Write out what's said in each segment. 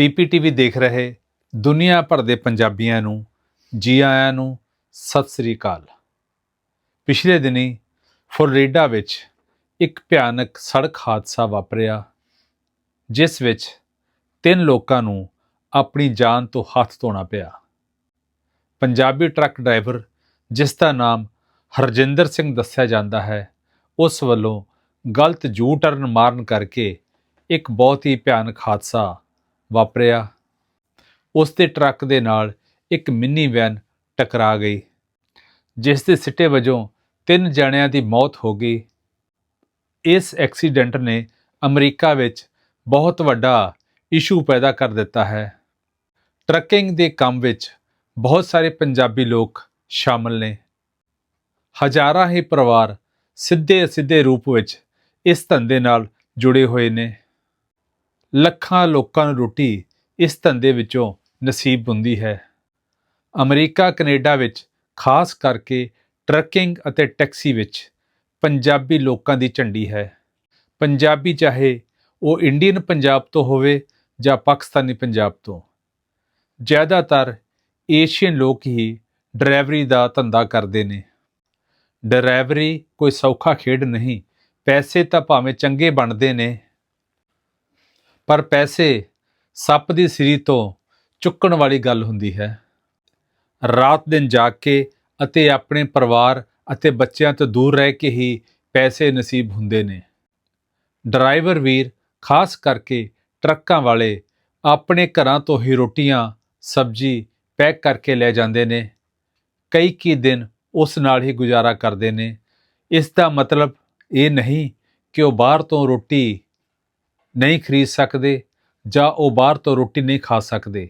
ਪੀਪੀਟੀਵੀ ਦੇਖ ਰਹੇ ਦੁਨੀਆ ਭਰ ਦੇ ਪੰਜਾਬੀਆਂ ਨੂੰ, ਜੀ ਆਇਆਂ ਨੂੰ ਸਤਿ ਸ੍ਰੀ ਅਕਾਲ। ਪਿਛਲੇ ਦਿਨੀ ਫਲੋਰੀਡਾ ਵਿੱਚ ਇੱਕ ਭਿਆਨਕ ਸੜਕ ਹਾਦਸਾ ਵਾਪਰਿਆ, ਜਿਸ ਵਿੱਚ ਤਿੰਨ ਲੋਕਾਂ ਨੂੰ ਆਪਣੀ ਜਾਨ ਤੋਂ ਹੱਥ ਧੋਣਾ ਪਿਆ। ਪੰਜਾਬੀ ਟਰੱਕ ਡਰਾਈਵਰ, ਜਿਸ ਦਾ ਨਾਮ ਹਰਜਿੰਦਰ ਸਿੰਘ ਦੱਸਿਆ ਜਾਂਦਾ ਹੈ, ਉਸ ਵੱਲੋਂ ਗਲਤ ਜੂ ਟਰਨ ਮਾਰਨ ਕਰਕੇ ਇੱਕ ਬਹੁਤ ਹੀ ਭਿਆਨਕ ਹਾਦਸਾ ਵਾਪਰਿਆ। ਉਸ ਦੇ ਟਰੱਕ ਦੇ ਨਾਲ ਇੱਕ ਮਿੰਨੀ ਵੈਨ ਟਕਰਾ ਗਈ, ਜਿਸ ਦੇ ਸਿੱਟੇ ਵਜੋਂ ਤਿੰਨ ਜਣਿਆਂ ਦੀ ਮੌਤ ਹੋ ਗਈ। ਇਸ ਐਕਸੀਡੈਂਟ ਨੇ ਅਮਰੀਕਾ ਵਿੱਚ ਬਹੁਤ ਵੱਡਾ ਇਸ਼ੂ ਪੈਦਾ ਕਰ ਦਿੱਤਾ ਹੈ। ਟਰੱਕਿੰਗ ਦੇ ਕੰਮ ਵਿੱਚ ਬਹੁਤ ਸਾਰੇ ਪੰਜਾਬੀ ਲੋਕ ਸ਼ਾਮਲ ਨੇ। ਹਜ਼ਾਰਾਂ ਹੀ ਪਰਿਵਾਰ ਸਿੱਧੇ ਅਸਿੱਧੇ ਰੂਪ ਵਿੱਚ ਇਸ ਧੰਦੇ ਨਾਲ ਜੁੜੇ ਹੋਏ ਨੇ। ਲੱਖਾਂ ਲੋਕਾਂ ਨੂੰ ਰੋਟੀ ਇਸ ਧੰਦੇ ਵਿੱਚੋਂ ਨਸੀਬ ਹੁੰਦੀ ਹੈ। ਅਮਰੀਕਾ, ਕੈਨੇਡਾ ਵਿੱਚ, ਖਾਸ ਕਰਕੇ ਟਰੱਕਿੰਗ ਅਤੇ ਟੈਕਸੀ ਵਿੱਚ ਪੰਜਾਬੀ ਲੋਕਾਂ ਦੀ ਝੰਡੀ ਹੈ। ਪੰਜਾਬੀ ਚਾਹੇ ਉਹ ਇੰਡੀਅਨ ਪੰਜਾਬ ਤੋਂ ਹੋਵੇ ਜਾਂ ਪਾਕਿਸਤਾਨੀ ਪੰਜਾਬ ਤੋਂ। ਜ਼ਿਆਦਾਤਰ ਏਸ਼ੀਅਨ ਲੋਕ ਹੀ ਡਰਾਈਵਰੀ ਦਾ ਧੰਦਾ ਕਰਦੇ ਨੇ। ਡਰਾਈਵਰੀ ਕੋਈ ਸੌਖਾ ਖੇਡ ਨਹੀਂ, ਪੈਸੇ ਤਾਂ ਭਾਵੇਂ ਚੰਗੇ ਬਣਦੇ ਨੇ। ਪਰ ਪੈਸੇ ਸੱਪ ਦੀ ਸਿਰੀ ਤੋਂ ਚੁੱਕਣ ਵਾਲੀ ਗੱਲ ਹੁੰਦੀ ਹੈ। ਰਾਤ ਦਿਨ ਜਾਗ ਕੇ ਅਤੇ ਆਪਣੇ ਪਰਿਵਾਰ ਅਤੇ ਬੱਚਿਆਂ ਤੋਂ ਦੂਰ ਰਹਿ ਕੇ ਹੀ ਪੈਸੇ ਨਸੀਬ ਹੁੰਦੇ ਨੇ। ਡਰਾਈਵਰ ਵੀਰ ਖਾਸ ਕਰਕੇ ਟਰੱਕਾਂ ਵਾਲੇ ਆਪਣੇ ਘਰਾਂ ਤੋਂ ਹੀ ਰੋਟੀਆਂ, ਸਬਜ਼ੀ ਪੈਕ ਕਰਕੇ ਲੈ ਜਾਂਦੇ ਨੇ। ਕਈ ਕੀ ਦਿਨ ਉਸ ਨਾਲ ਹੀ ਗੁਜ਼ਾਰਾ ਕਰਦੇ ਨੇ। ਇਸ ਦਾ ਮਤਲਬ ਇਹ ਨਹੀਂ ਕਿ ਉਹ ਬਾਹਰ ਤੋਂ ਰੋਟੀ ਨਹੀਂ ਖਰੀਦ ਸਕਦੇ ਜਾਂ ਉਹ ਬਾਹਰ ਤੋਂ ਰੋਟੀ ਨਹੀਂ ਖਾ ਸਕਦੇ।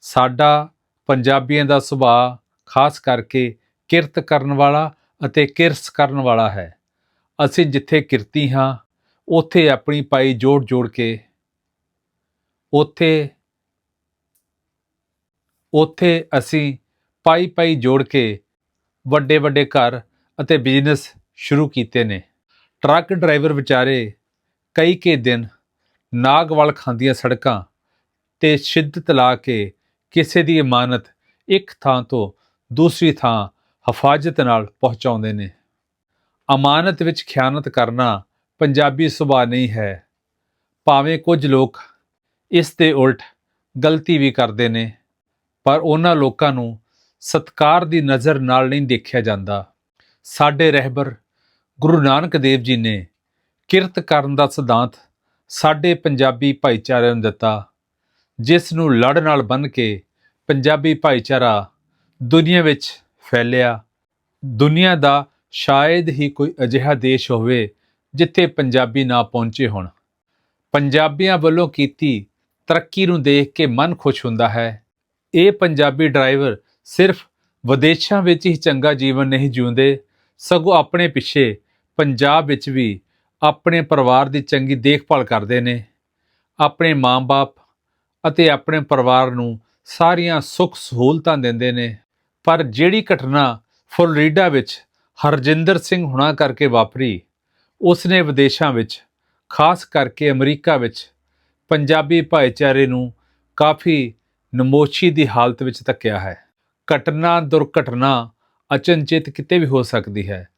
ਸਾਡਾ ਪੰਜਾਬੀਆਂ ਦਾ ਸੁਭਾਅ ਖਾਸ ਕਰਕੇ ਕਿਰਤ ਕਰਨ ਵਾਲਾ ਅਤੇ ਕਿਰਸ ਕਰਨ ਵਾਲਾ ਹੈ। ਅਸੀਂ ਜਿੱਥੇ ਕਿਰਤੀ ਹਾਂ, ਉੱਥੇ ਆਪਣੀ ਪਾਈ ਜੋੜ ਜੋੜ ਕੇ ਉੱਥੇ ਉੱਥੇ ਅਸੀਂ ਪਾਈ ਪਾਈ ਜੋੜ ਕੇ ਵੱਡੇ ਵੱਡੇ ਘਰ ਅਤੇ ਬਿਜ਼ਨਸ ਸ਼ੁਰੂ ਕੀਤੇ ਨੇ। ਟਰੱਕ ਡਰਾਈਵਰ ਵਿਚਾਰੇ ਕਈ ਕੇ ਦਿਨ ਨਾਗ ਵਾਲ ਖਾਂਦੀਆਂ ਸੜਕਾਂ ਤੇ ਸ਼ਿੱਦਤ ਲਾ ਕੇ ਕਿਸੇ ਦੀ ਇਮਾਨਤ ਇੱਕ ਥਾਂ ਤੋਂ ਦੂਸਰੀ ਥਾਂ ਹਫਾਜ਼ਤ ਨਾਲ ਪਹੁੰਚਾਉਂਦੇ ਨੇ। ਅਮਾਨਤ ਵਿੱਚ ਖਿਆਨਤ ਕਰਨਾ ਪੰਜਾਬੀ ਸੁਭਾਅ ਨਹੀਂ ਹੈ। ਭਾਵੇਂ ਕੁਝ ਲੋਕ ਇਸ ਦੇ ਉਲਟ ਗਲਤੀ ਵੀ ਕਰਦੇ ਨੇ, ਪਰ ਉਹਨਾਂ ਲੋਕਾਂ ਨੂੰ ਸਤਕਾਰ ਦੀ ਨਜ਼ਰ ਨਾਲ ਨਹੀਂ ਦੇਖਿਆ ਜਾਂਦਾ। ਸਾਡੇ ਰਹਿਬਰ ਗੁਰੂ ਨਾਨਕ ਦੇਵ ਜੀ ਨੇ ਕਿਰਤ ਕਰਨ ਦਾ ਸਿਧਾਂਤ ਸਾਡੇ ਪੰਜਾਬੀ ਭਾਈਚਾਰੇ ਨੂੰ ਦਿੱਤਾ, ਜਿਸ ਨੂੰ ਲੜ ਨਾਲ ਬੰਨ ਕੇ ਪੰਜਾਬੀ ਭਾਈਚਾਰਾ ਦੁਨੀਆ ਵਿੱਚ ਫੈਲਿਆ। ਦੁਨੀਆ ਦਾ ਸ਼ਾਇਦ ਹੀ ਕੋਈ ਅਜਿਹਾ ਦੇਸ਼ ਹੋਵੇ ਜਿੱਥੇ ਪੰਜਾਬੀ ਨਾ ਪਹੁੰਚੇ ਹੋਣ। ਪੰਜਾਬੀਆਂ ਵੱਲੋਂ ਕੀਤੀ ਤਰੱਕੀ ਨੂੰ ਦੇਖ ਕੇ ਮਨ ਖੁਸ਼ ਹੁੰਦਾ ਹੈ। ਇਹ ਪੰਜਾਬੀ ਡਰਾਈਵਰ ਸਿਰਫ ਵਿਦੇਸ਼ਾਂ ਵਿੱਚ ਹੀ ਚੰਗਾ ਜੀਵਨ ਨਹੀਂ ਜਿਉਂਦੇ, ਸਗੋਂ ਆਪਣੇ ਪਿੱਛੇ ਪੰਜਾਬ ਵਿੱਚ ਵੀ ਆਪਣੇ ਪਰਿਵਾਰ ਦੀ ਚੰਗੀ ਦੇਖਭਾਲ ਕਰਦੇ ਨੇ, ਆਪਣੇ ਮਾਂ-ਬਾਪ ਅਤੇ ਆਪਣੇ ਪਰਿਵਾਰ ਨੂੰ ਸਾਰੀਆਂ ਸੁੱਖ ਸਹੂਲਤਾਂ ਦਿੰਦੇ ਨੇ। ਪਰ ਜਿਹੜੀ ਘਟਨਾ ਫਲੋਰੀਡਾ ਵਿੱਚ ਹਰਜਿੰਦਰ ਸਿੰਘ ਹੁਣਾ ਕਰਕੇ ਵਾਪਰੀ ਉਸ ਨੇ ਵਿਦੇਸ਼ਾਂ ਵਿੱਚ, ਖਾਸ ਕਰਕੇ ਅਮਰੀਕਾ ਵਿੱਚ, ਪੰਜਾਬੀ ਭਾਈਚਾਰੇ ਨੂੰ ਕਾਫੀ ਨਮੋਸ਼ੀ ਦੀ ਹਾਲਤ ਵਿੱਚ ਧੱਕਿਆ ਹੈ। ਘਟਨਾ ਦੁਰਘਟਨਾ ਅਚਨਚੇਤ ਕਿਤੇ ਵੀ ਹੋ ਸਕਦੀ ਹੈ,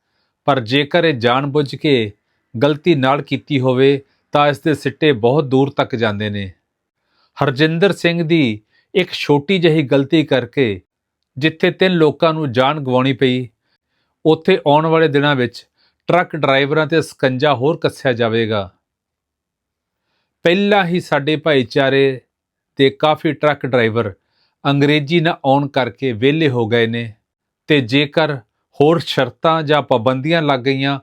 ਪਰ ਜੇਕਰ ਇਹ ਜਾਣਬੁੱਝ ਕੇ ਗਲਤੀ ਨਾਲ ਕੀਤੀ ਹੋਵੇ ਤਾਂ ਇਸ ਦੇ ਸਿੱਟੇ ਬਹੁਤ ਦੂਰ ਤੱਕ ਜਾਂਦੇ ਨੇ। ਹਰਜਿੰਦਰ ਸਿੰਘ ਦੀ ਇੱਕ ਛੋਟੀ ਜਿਹੀ ਗਲਤੀ ਕਰਕੇ ਜਿੱਥੇ ਤਿੰਨ ਲੋਕਾਂ ਨੂੰ ਜਾਨ ਗਵਾਉਣੀ ਪਈ, ਉੱਥੇ ਆਉਣ ਵਾਲੇ ਦਿਨਾਂ ਵਿੱਚ ਟਰੱਕ ਡਰਾਈਵਰਾਂ ਤੇ ਸਕੰਜਾ ਹੋਰ ਕੱਸਿਆ ਜਾਵੇਗਾ। ਪਹਿਲਾਂ ਹੀ ਸਾਡੇ ਭਾਈਚਾਰੇ ਤੇ ਕਾਫੀ ਟਰੱਕ ਡਰਾਈਵਰ ਅੰਗਰੇਜ਼ੀ ਨਾ ਆਉਣ ਕਰਕੇ ਵਿਹਲੇ ਹੋ ਗਏ ਨੇ ਤੇ ਜੇਕਰ ਹੋਰ ਸ਼ਰਤਾਂ ਜਾਂ ਪਾਬੰਦੀਆਂ ਲੱਗ ਗਈਆਂ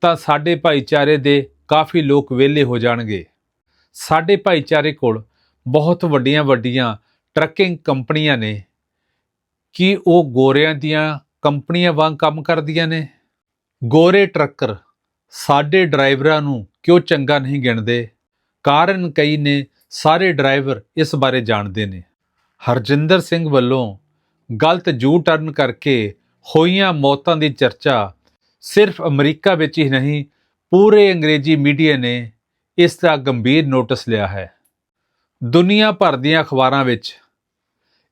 ਤਾਂ ਸਾਡੇ ਭਾਈਚਾਰੇ ਦੇ ਕਾਫੀ ਲੋਕ ਵਿਹਲੇ ਹੋ ਜਾਣਗੇ। ਸਾਡੇ ਭਾਈਚਾਰੇ ਕੋਲ ਬਹੁਤ ਵੱਡੀਆਂ ਵੱਡੀਆਂ ਟਰੱਕਿੰਗ ਕੰਪਨੀਆਂ ਨੇ। ਕੀ ਉਹ ਗੋਰਿਆਂ ਦੀਆਂ ਕੰਪਨੀਆਂ ਵਾਂਗ ਕੰਮ ਕਰਦੀਆਂ ਨੇ? ਗੋਰੇ ਟਰੱਕਰ ਸਾਡੇ ਡਰਾਈਵਰਾਂ ਨੂੰ ਕਿਉਂ ਚੰਗਾ ਨਹੀਂ ਗਿਣਦੇ? ਕਾਰਨ ਕਈ ਨੇ ਸਾਰੇ ਡਰਾਈਵਰ ਇਸ ਬਾਰੇ ਜਾਣਦੇ ਨੇ। ਹਰਜਿੰਦਰ ਸਿੰਘ ਵੱਲੋਂ ਗਲਤ ਜੂ ਟਰਨ ਕਰਕੇ ਹੋਈਆਂ ਮੌਤਾਂ ਦੀ ਚਰਚਾ ਸਿਰਫ ਅਮਰੀਕਾ ਵਿੱਚ ਹੀ ਨਹੀਂ, ਪੂਰੇ ਅੰਗਰੇਜ਼ੀ ਮੀਡੀਆ ਨੇ ਇਸ ਦਾ ਗੰਭੀਰ ਨੋਟਿਸ ਲਿਆ ਹੈ। ਦੁਨੀਆ ਭਰ ਦੀਆਂ ਅਖਬਾਰਾਂ ਵਿੱਚ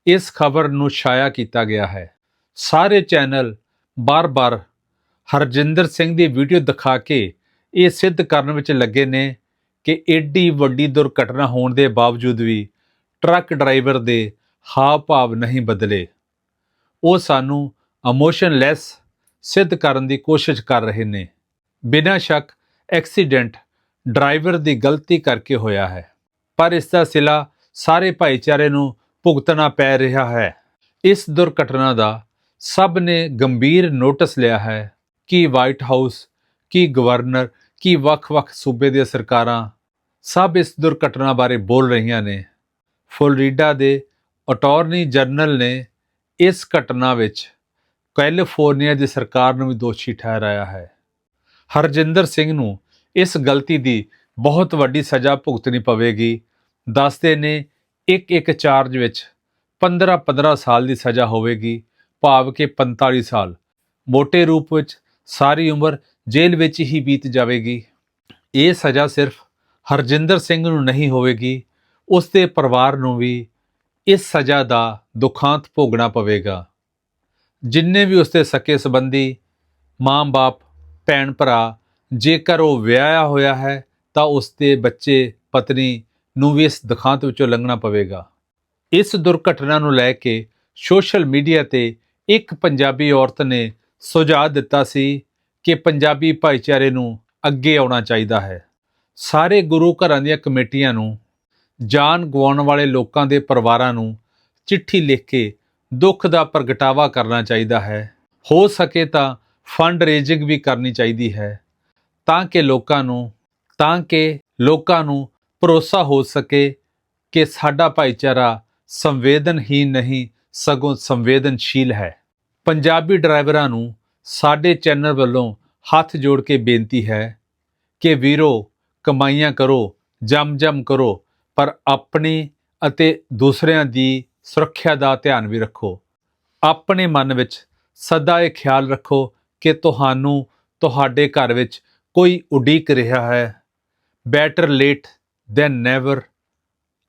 ਇਸ ਖਬਰ ਨੂੰ ਛਾਇਆ ਕੀਤਾ ਗਿਆ ਹੈ। ਸਾਰੇ ਚੈਨਲ ਬਾਰ-ਬਾਰ ਹਰਜਿੰਦਰ ਸਿੰਘ ਦੀ ਵੀਡੀਓ ਦਿਖਾ ਕੇ ਇਹ ਸਿੱਧ ਕਰਨ ਵਿੱਚ ਲੱਗੇ ਨੇ ਕਿ ਐਡੀ ਵੱਡੀ ਦੁਰਘਟਨਾ ਹੋਣ ਦੇ ਬਾਵਜੂਦ ਵੀ ਟਰੱਕ ਡਰਾਈਵਰ ਦੇ ਹਾਵ ਭਾਵ ਨਹੀਂ ਬਦਲੇ। ਉਹ ਸਾਨੂੰ ਇਮੋਸ਼ਨਲੈਸ ਸਿੱਧ ਕਰਨ ਦੀ ਕੋਸ਼ਿਸ਼ ਕਰ ਰਹੇ ਨੇ। ਬਿਨਾਂ ਸ਼ੱਕ, ਐਕਸੀਡੈਂਟ ਡਰਾਈਵਰ ਦੀ ਗਲਤੀ ਕਰਕੇ ਹੋਇਆ ਹੈ। ਪਰ ਇਸ ਦਾ ਸਿਲਾ ਸਾਰੇ ਭਾਈਚਾਰੇ ਨੂੰ ਭੁਗਤਣਾ ਪੈ ਰਿਹਾ ਹੈ। ਇਸ ਦੁਰਘਟਨਾ ਦਾ ਸਭ ਨੇ ਗੰਭੀਰ ਨੋਟਿਸ ਲਿਆ ਹੈ ਕਿ ਵਾਈਟ ਹਾਊਸ, ਕੀ ਗਵਰਨਰ, ਕੀ ਵੱਖ-ਵੱਖ ਸੂਬੇ ਦੀਆਂ ਸਰਕਾਰਾਂ ਸਭ ਇਸ ਦੁਰਘਟਨਾ ਬਾਰੇ ਬੋਲ ਰਹੀਆਂ ਨੇ। ਫਲੋਰੀਡਾ ਦੇ ਅਟਾਰਨੀ ਜਨਰਲ ਨੇ ਇਸ ਘਟਨਾ ਵਿੱਚ ਕੈਲੀਫੋਰਨੀਆ ਦੀ ਸਰਕਾਰ ਨੂੰ ਵੀ ਦੋਸ਼ੀ ਠਹਿਰਾਇਆ ਹੈ। ਹਰਜਿੰਦਰ ਸਿੰਘ ਨੂੰ ਇਸ ਗਲਤੀ ਦੀ ਬਹੁਤ ਵੱਡੀ ਸਜ਼ਾ ਭੁਗਤਣੀ ਪਵੇਗੀ। ਦੱਸਦੇ ਨੇ ਇੱਕ ਇੱਕ ਚਾਰਜ ਵਿੱਚ 15-15 ਸਾਲ ਦੀ ਸਜ਼ਾ ਹੋਵੇਗੀ, ਭਾਵ ਕਿ 45 ਸਾਲ। ਮੋٹے ਰੂਪ ਵਿੱਚ ਸਾਰੀ ਉਮਰ ਜੇਲ੍ਹ ਵਿੱਚ ਹੀ ਬੀਤ ਜਾਵੇਗੀ। ਇਹ ਸਜ਼ਾ ਸਿਰਫ ਹਰਜਿੰਦਰ ਸਿੰਘ ਨੂੰ ਨਹੀਂ ਹੋਵੇਗੀ ਉਸ ਦੇ ਪਰਿਵਾਰ ਨੂੰ ਵੀ ਇਸ ਸਜ਼ਾ ਦਾ ਦੁਖਾਂਤ ਭੋਗਣਾ ਪਵੇਗਾ। ਜਿੰਨੇ ਵੀ ਉਸਦੇ ਸਕੇ ਸੰਬੰਧੀ ਮਾਂ-ਬਾਪ ਭੈਣ ਭਰਾ, ਜੇਕਰ ਉਹ ਵਿਆਹਿਆ ਹੋਇਆ ਹੈ, ਤਾਂ ਉਸਦੇ ਬੱਚੇ, ਪਤਨੀ ਨੂੰ ਵੀ ਇਸ ਦੁਖਾਂਤ ਵਿੱਚੋਂ ਲੰਘਣਾ ਪਵੇਗਾ। ਇਸ ਦੁਰਘਟਨਾ ਨੂੰ ਲੈ ਕੇ ਸੋਸ਼ਲ ਮੀਡੀਆ ਤੇ ਇੱਕ ਪੰਜਾਬੀ ਔਰਤ ਨੇ ਸੁਝਾਅ ਦਿੱਤਾ ਸੀ ਕਿ ਪੰਜਾਬੀ ਭਾਈਚਾਰੇ ਨੂੰ ਅੱਗੇ ਆਉਣਾ ਚਾਹੀਦਾ ਹੈ। ਸਾਰੇ ਗੁਰੂ ਘਰਾਂ ਦੀਆਂ ਕਮੇਟੀਆਂ ਨੂੰ ਜਾਨ ਗਵਾਉਣ ਵਾਲੇ ਲੋਕਾਂ ਦੇ ਪਰਿਵਾਰਾਂ ਨੂੰ ਚਿੱਠੀ ਲਿਖ ਕੇ ਦੁੱਖ ਦਾ ਪ੍ਰਗਟਾਵਾ ਕਰਨਾ ਚਾਹੀਦਾ ਹੈ। ਹੋ ਸਕੇ ਤਾਂ ਫੰਡ ਰੇਜ਼ਿੰਗ ਵੀ ਕਰਨੀ ਚਾਹੀਦੀ ਹੈ। ਤਾਂ ਕਿ ਲੋਕਾਂ ਨੂੰ, ਤਾਂ ਕਿ ਲੋਕਾਂ ਨੂੰ ਭਰੋਸਾ ਹੋ ਸਕੇ ਕਿ ਸਾਡਾ ਭਾਈਚਾਰਾ ਸੰਵੇਦਨਹੀਨ ਨਹੀਂ, ਸਗੋਂ ਸੰਵੇਦਨਸ਼ੀਲ ਹੈ। ਪੰਜਾਬੀ ਡਰਾਈਵਰਾਂ ਨੂੰ ਸਾਡੇ ਚੈਨਲ ਵੱਲੋਂ ਹੱਥ ਜੋੜ ਕੇ ਬੇਨਤੀ ਹੈ ਕਿ ਵੀਰੋ, ਕਮਾਈਆਂ ਕਰੋ, ਜਮ-ਜਮ ਕਰੋ, ਪਰ ਆਪਣੀ ਅਤੇ ਦੂਸਰਿਆਂ ਦੀ ਸੁਰੱਖਿਆ ਦਾ ਧਿਆਨ ਵੀ ਰੱਖੋ। ਆਪਣੇ ਮਨ ਵਿੱਚ ਸਦਾ ਇਹ ਖਿਆਲ ਰੱਖੋ ਕਿ ਤੁਹਾਨੂੰ ਤੁਹਾਡੇ ਘਰ ਵਿੱਚ ਕੋਈ ਉਡੀਕ ਰਿਹਾ ਹੈ। ਬੈਟਰ ਲੇਟ ਦੈਨ ਨੈਵਰ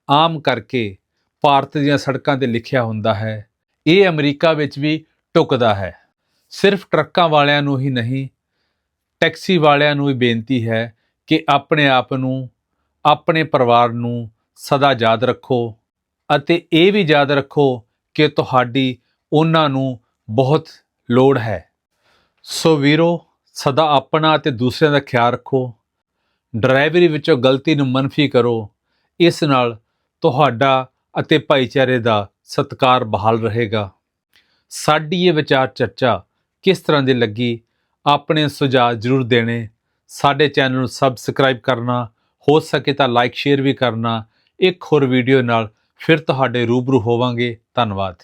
ਆਮ ਕਰਕੇ ਭਾਰਤ ਦੀਆਂ ਸੜਕਾਂ ਤੇ ਲਿਖਿਆ ਹੁੰਦਾ ਹੈ। ਇਹ ਅਮਰੀਕਾ ਵਿੱਚ ਵੀ ਟੁਕਦਾ ਹੈ। ਸਿਰਫ ਟਰੱਕਾਂ ਵਾਲਿਆਂ ਨੂੰ ਹੀ ਨਹੀਂ, ਟੈਕਸੀ ਵਾਲਿਆਂ ਨੂੰ ਵੀ ਬੇਨਤੀ ਹੈ ਕਿ ਆਪਣੇ ਆਪ ਨੂੰ, ਆਪਣੇ ਪਰਿਵਾਰ ਨੂੰ ਸਦਾ ਯਾਦ ਰੱਖੋ। ਅਤੇ ਇਹ ਵੀ ਯਾਦ ਰੱਖੋ ਕਿ ਤੁਹਾਡੀ ਉਹਨਾਂ ਨੂੰ ਬਹੁਤ ਲੋੜ ਹੈ। ਸੋ ਵੀਰੋ, ਸਦਾ ਆਪਣਾ ਅਤੇ ਦੂਸਰਿਆਂ ਦਾ ਖਿਆਲ ਰੱਖੋ। ਡਰਾਈਵਰੀ ਵਿੱਚੋਂ ਗਲਤੀ ਨੂੰ ਮਨਫੀ ਕਰੋ। ਇਸ ਨਾਲ ਤੁਹਾਡਾ ਅਤੇ ਭਾਈਚਾਰੇ ਦਾ ਸਤਕਾਰ ਬਹਾਲ ਰਹੇਗਾ। ਸਾਡੀ ਇਹ ਵਿਚਾਰ ਚਰਚਾ ਕਿਸ ਤਰ੍ਹਾਂ ਦੀ ਲੱਗੀ? ਆਪਣੇ ਸੁਝਾਅ ਜ਼ਰੂਰ ਦੇਣੇ। ਸਾਡੇ ਚੈਨਲ ਨੂੰ ਸਬਸਕ੍ਰਾਈਬ ਕਰਨਾ, ਹੋ ਸਕੇ ਤਾਂ ਲਾਈਕ, ਸ਼ੇਅਰ ਵੀ ਕਰਨਾ। ਇੱਕ ਹੋਰ ਵੀਡੀਓ ਨਾਲ ਫਿਰ ਤੁਹਾਡੇ ਰੂਬਰੂ ਹੋਵਾਂਗੇ। ਧੰਨਵਾਦ।